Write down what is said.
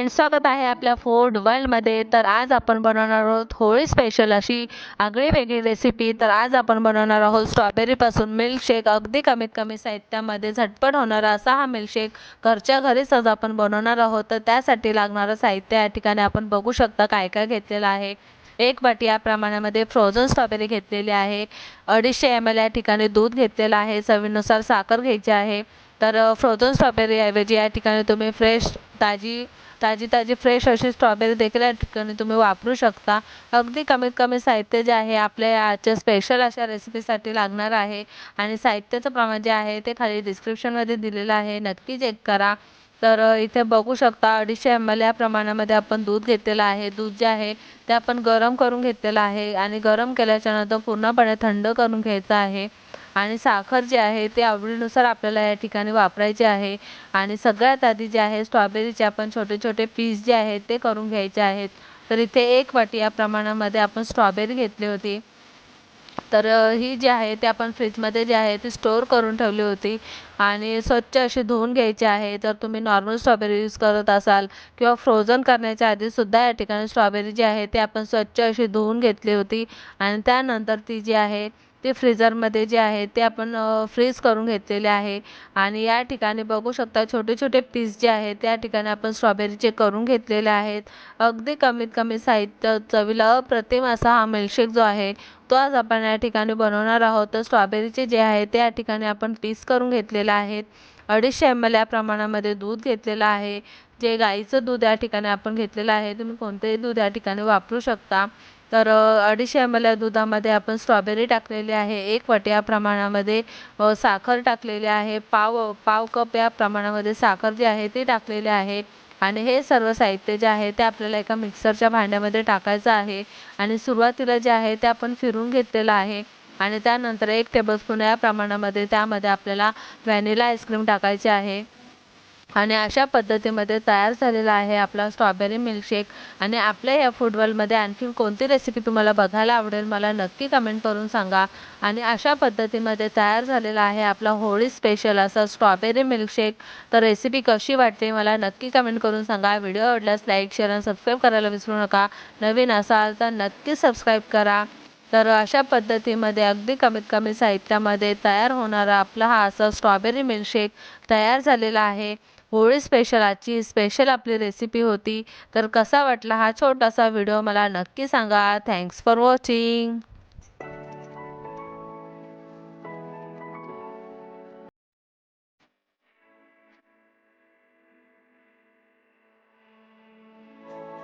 Friends स्वागत आहे आपल्या फूड वर्ल्डमध्ये तर आज आपण बनवणार आहोत होळी स्पेशल अशी आगळी वेगळी रेसिपी तर आज आपण बनवणार आहोत स्ट्रॉबेरीपासून मिल्कशेक अगदी कमीत कमी साहित्यामध्ये झटपट होणारा असा हा मिल्कशेक घरच्या घरीच आज आपण बनवणार आहोत. तर त्यासाठी लागणारं साहित्य या ठिकाणी आपण बघू शकता काय काय घेतलेलं आहे. एक वाटी या प्रमाणामध्ये फ्रोझन स्ट्रॉबेरी घेतलेली आहे. अडीचशे एम एल या ठिकाणी दूध घेतलेलं आहे. चवीनुसार साखर घ्यायची आहे. तर फ्रोझन स्ट्रॉबेरीऐवजी या ठिकाणी तुम्ही फ्रेश ताजी ताजी ताजी फ्रेश अशी स्ट्रॉबेरी देखील या ठिकाणी तुम्ही वापरू शकता. अगदी कमीत कमी साहित्य जे आहे आपल्या आजच्या स्पेशल अशा रेसिपीसाठी लागणार आहे. आणि साहित्याचं प्रमाण जे आहे ते खाली डिस्क्रिप्शनमध्ये दिलेलं आहे. नक्की चेक करा. तर इथे बघू शकता अडीचशे एम एल या प्रमाणामध्ये आपण दूध घेतलेलं आहे. दूध जे आहे ते आपण गरम करून घेतलेलं आहे. आणि गरम केल्याच्यानंतर पूर्णपणे थंड करून घ्यायचं आहे. आणि साखर जे आहे ते आवडीनुसार आपल्याला या ठिकाणी वापरायचे आहे. आणि सगळ्यात आधी जे आहे स्ट्रॉबेरीचे आपण छोटे छोटे पीस जे आहेत ते करून घ्यायचे आहेत. तर इथे एक वाटी या प्रमाणामध्ये आपण स्ट्रॉबेरी घेतली होती. तर ही जी आहे ते आपण फ्रीजमध्ये जे आहे ते स्टोअर करून ठेवली होती. आणि स्वच्छ अशी धुवून घ्यायची आहे. जर तुम्ही नॉर्मल स्ट्रॉबेरी यूज करत असाल किंवा फ्रोझन करण्याच्या आधीसुद्धा या ठिकाणी स्ट्रॉबेरी जी आहे ते आपण स्वच्छ अशी धुवून घेतली होती. आणि त्यानंतर ती जी आहे ते फ्रीजरमध्ये जे आहे ते आपण फ्रीज करून घेतलेले आहे. आणि या ठिकाणी बघू शकता छोटे छोटे पीस जे आहे त्या ठिकाणी आपण स्ट्रॉबेरीचे करून घेतलेले आहेत. अगदी कमीत कमी साहित्य चवीला अप्रतिम असा हा मिल्कशेक जो आहे तो आज आपण या ठिकाणी बनवणार आहोत. तर स्ट्रॉबेरीचे जे आहे ते या ठिकाणी आपण पीस करून घेतलेले आहेत. अडीचशे एम एल या प्रमाणामध्ये दूध घेतलेलं आहे. जे गाईचं दूध या ठिकाणी आपण घेतलेलं आहे तुम्ही कोणतेही दूध या ठिकाणी वापरू शकता. तर अडीचशे एम एल या दुधामध्ये आपण स्ट्रॉबेरी टाकलेली आहे एक वाटी या प्रमाणामध्ये साखर टाकलेली आहे पाव पाव कप या प्रमाणामध्ये साखर जी आहे ती टाकलेली आहे. आणि हे सर्व साहित्य जे आहे ते आपल्याला एका मिक्सरच्या भांड्यामध्ये टाकायचं आहे. आणि सुरुवातीला जे आहे ते आपण फिरून घेतलेलं आहे. आणि त्यानंतर एक टेबलस्पून या प्रमाणामध्ये त्यामध्ये आपल्याला व्हॅनिला आईस्क्रीम टाकायचे आहे. आणि अशा पद्धतीमध्ये तयार झालेला आहे आपला स्ट्रॉबेरी मिल्कशेक आणि आपल्या या फूडवर्ल्डमध्ये आणखी कोणती रेसिपी तुम्हाला बघायला आवडेल मला नक्की कमेंट करून सांगा. आणि अशा पद्धतीमध्ये तयार झालेला आहे आपला होळी स्पेशल असा स्ट्रॉबेरी मिल्कशेक तर रेसिपी कशी वाटते मला नक्की कमेंट करून सांगा. व्हिडिओ आवडल्यास लाईक शेअर आणि सबस्क्राईब करायला विसरू नका. नवीन असाल तर नक्की सबस्क्राईब करा. तर अशा पद्धतीमध्ये अगदी कमीत कमी साहित्यामध्ये तयार होणारा आपला हा असा स्ट्रॉबेरी मिल्कशेक तयार झालेला आहे. होळी स्पेशल आजची स्पेशल आपली रेसिपी होती. तर कसा वाटला हा छोटासा व्हिडिओ मला नक्की सांगा. Thanks for watching